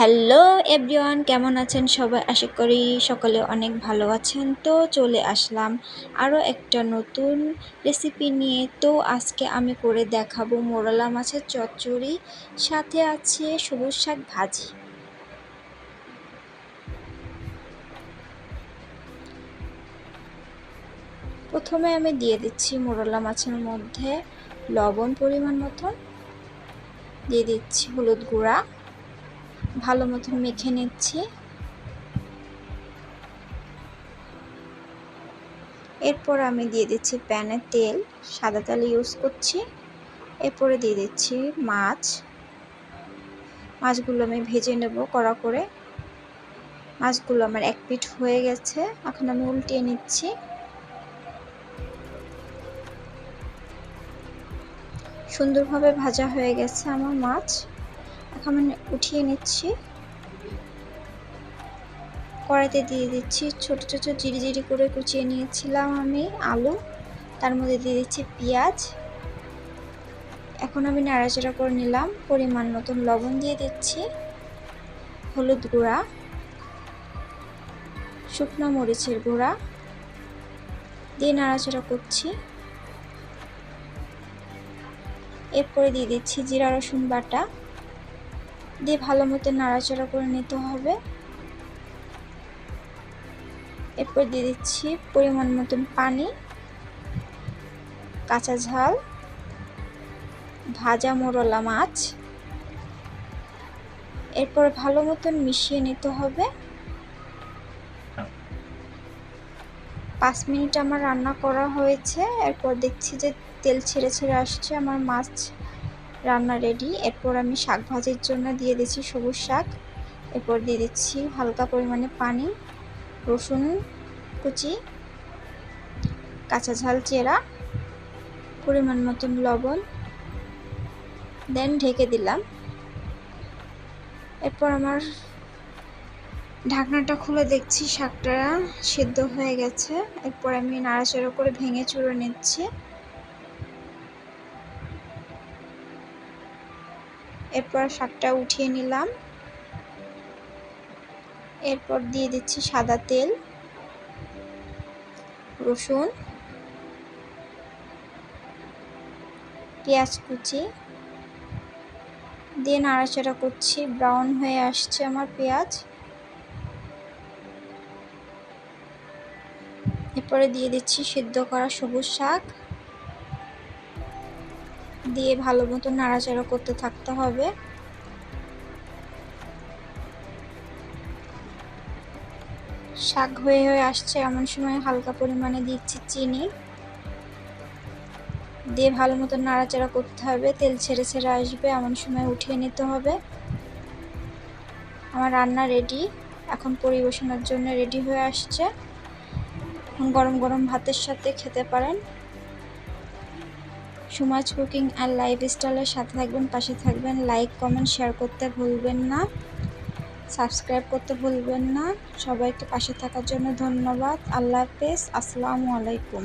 Hello everyone, কেমন আছেন সবাই? আশা করি সকলে অনেক ভালো আছেন। তো চলে আসলাম আরও একটা নতুন রেসিপি নিয়ে। তো আজকে আমি করে দেখাবো মোরলা মাছের চচ্চড়ি। সাথে আছে সবুজ শাক ভাজি। প্রথমে আমি দিয়ে দিচ্ছি মোরলা মাছের মধ্যে লবণ পরিমাণ মতন। দিয়ে দিচ্ছি হলুদ গুঁড়া। ভালো মতন মেখে নিচ্ছি। এরপর আমি দিয়ে দিচ্ছি প্যানে তেল, সাদা তেল ইউজ করছি। এরপরে দিয়ে দিচ্ছি মাছ। মাছগুলো আমি ভেজে নেব কড়া করে। মাছগুলো আমার এক পিঠ হয়ে গেছে, এখন আমি উল্টিয়ে নিচ্ছি। সুন্দরভাবে ভাজা হয়ে গেছে আমার মাছ। আমি উঠিয়ে নিচ্ছি। কড়াইতে দিয়ে দিচ্ছি ছোট ছোট জিরি জিরি করে কুচিয়ে নিয়েছিলাম আমি আলু। তার মধ্যে দিয়ে দিচ্ছি পেঁয়াজ। এখন আমি নাড়াচাড়া করে নিলাম, পরিমাণ মতন লবণ দিয়ে দিচ্ছি। হলুদ গুঁড়া, শুকনো মরিচের গুঁড়া দিয়ে নাড়াচাড়া করছি। এরপরে দিয়ে দিচ্ছি জিরা রসুন বাটা। দিয়ে ভালো মতো নাড়াচাড়া করে নিতে হবে। এরপর দিয়ে দিচ্ছি পরিমাণ মতন পানি, কাঁচা ঝাল, ভাজা মোরলা মাছ। এরপর ভালো মতন মিশিয়ে নিতে হবে। পাঁচ মিনিট আমার রান্না করা হয়েছে। এরপর দেখছি যে তেল ছেড়ে ছেড়ে আসছে আমার মাছ। রান্না রেডি এরপর আমি শাক ভাজির জন্য দিয়ে দিচ্ছি সবুজ শাক। এরপর দিয়ে দিচ্ছি হালকা পরিমাণে পানি, রসুন কুচি, কাঁচা ঝাল চেরা, পরিমাণ মতন লবণ। দেন ঢেকে দিলাম। এরপর আমার ঢাকনাটা খুলে দেখছি, শাকটা সেদ্ধ হয়ে গেছে। এরপর আমি নাড়াচাড়া করে ভেঙে চুড়ে নিচ্ছি। এরপর শাকটা উঠিয়ে নিলাম। এরপর দিয়ে দিচ্ছি সাদা তেল, রসুন, পেঁয়াজ কুচি। দিয়ে নাড়াচাড়া করছি, ব্রাউন হয়ে আসছে আমার পেঁয়াজ। এরপরে দিয়ে দিচ্ছি সিদ্ধ করা সবুজ শাক। দিয়ে ভালো মতো নাড়াচাড়া করতে থাকতে হবে। শাক হয়ে হয়ে আসছে, এমন সময় হালকা পরিমাণে দিচ্ছি চিনি। দিয়ে ভালো মতো নাড়াচাড়া করতে হবে, তেল ছেড়ে ছেড়ে আসবে, এমন সময় উঠিয়ে নিতে হবে। আমার রান্না রেডি এখন পরিবেশনের জন্য রেডি হয়ে আসছে। এখন গরম গরম ভাতের সাথে খেতে পারেন। সুমাজ কুকিং অ্যান্ড লাইফ স্টাইলের সাথে থাকবেন, পাশে থাকবেন। লাইক কমেন্ট শেয়ার করতে ভুলবেন না। সাবস্ক্রাইব করতে ভুলবেন না। সবাইকে পাশে থাকার জন্য ধন্যবাদ। আল্লাহ হাফেজ। আসসালামু আলাইকুম।